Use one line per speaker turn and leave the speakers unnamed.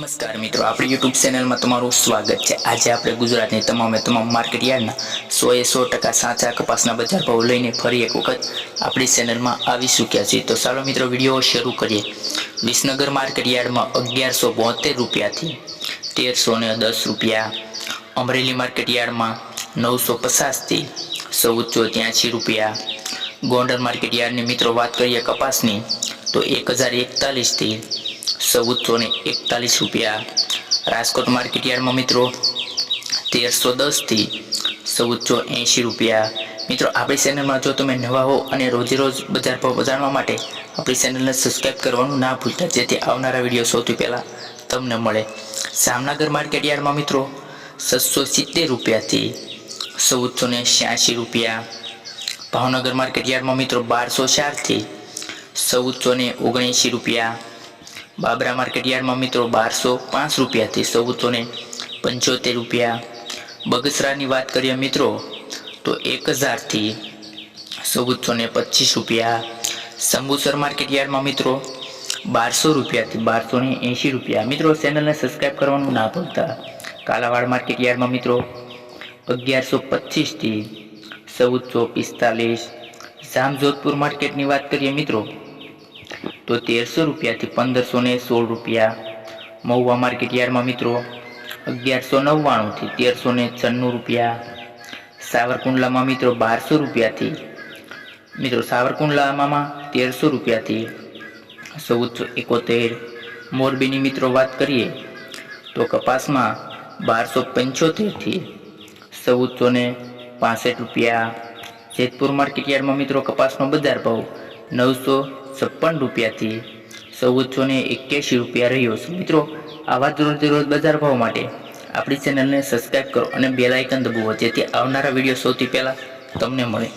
નમસ્કાર મિત્રો, આપણી યુટ્યુબ ચેનલમાં તમારું સ્વાગત છે. આજે આપણે ગુજરાતની તમામે તમામ માર્કેટ યાર્ડના સો એ સો ટકા સાચા કપાસના બજાર ભાવ લઈને ફરી એક વખત આપણી ચેનલમાં આવી ચૂક્યા છીએ. તો ચાલો મિત્રો, વીડિયો શરૂ કરીએ. વિસનગર માર્કેટ યાર્ડમાં અગિયારસો બોતેર રૂપિયાથી તેરસો ને દસ રૂપિયા. અમરેલી માર્કેટ યાર્ડમાં નવસો પચાસથી ચૌદસો ત્યાંસી રૂપિયા. ગોંડલ માર્કેટ યાર્ડની મિત્રો, વાત કરીએ કપાસની, તો એક હજાર એકતાલીસથી ચૌદસો ને એકતાલીસ રૂપિયા. રાજકોટ માર્કેટ યાર્ડમાં મિત્રો તેરસો દસથી ચૌદસો એંશી રૂપિયા. મિત્રો, આપણી ચેનલમાં જો તમે નવા હો અને રોજે રોજ બજાર ભાવ જાણવા માટે આપણી ચેનલને સબસ્ક્રાઈબ કરવાનું ના ભૂલતા, જેથી આવનારા વીડિયો સૌથી પહેલાં તમને મળે. જામનગર માર્કેટ યાર્ડમાં મિત્રો છસો સિત્તેર રૂપિયાથી ચૌદસો ને છ્યાસી રૂપિયા. ભાવનગર માર્કેટ યાર્ડમાં મિત્રો બારસો ચારથી ચૌદસો ને ઓગણએંશી રૂપિયા. બાબરા માર્કેટ યાર્ડમાં મિત્રો બારસો પાંચ રૂપિયાથી ચૌદસો ને પંચોતેર રૂપિયા. બગસરાની વાત કરીએ મિત્રો, તો એક હજારથી ચૌદસો ને પચીસ રૂપિયા. સંબુસર માર્કેટ યાર્ડમાં મિત્રો, બારસો રૂપિયાથી બારસો ને એંશી રૂપિયા. મિત્રો, ચેનલને સબસ્ક્રાઈબ કરવાનું ના ભૂલતા. કાલાવાડ માર્કેટ યાર્ડમાં મિત્રો, અગિયારસો પચીસથી ચૌદસો પિસ્તાલીસ. જામજોધપુર માર્કેટની વાત કરીએ મિત્રો તો તેરસો રૂપિયાથી પંદરસો ને સોળ રૂપિયા. મહુવા માર્કેટ યાર્ડમાં મિત્રો, અગિયારસો નવ્વાણુંથી તેરસો ને છન્નું રૂપિયા. સાવરકુંડલામાં મિત્રો બારસો રૂપિયાથી, મિત્રો સાવરકુંડલામાં તેરસો રૂપિયાથી ચૌદસો એકોતેર. મોરબીની મિત્રો વાત કરીએ, તો કપાસમાં બારસો પંચોતેરથી ચૌદસો ને પાસઠ રૂપિયા. જેતપુર માર્કેટ યાર્ડમાં મિત્રો કપાસનો બજાર ભાવ નવસો છપ્પન રૂપિયાથી ચૌદસો ને એક્યાસી રૂપિયા રહ્યો છે. મિત્રો, આવા જ રોજ બજાર ભાવ માટે આપણી ચેનલને સબસ્ક્રાઈબ કરો અને બેલ આઇકન દબાવો, જેથી આવનારા વીડિયો સૌથી પહેલાં તમને મળે.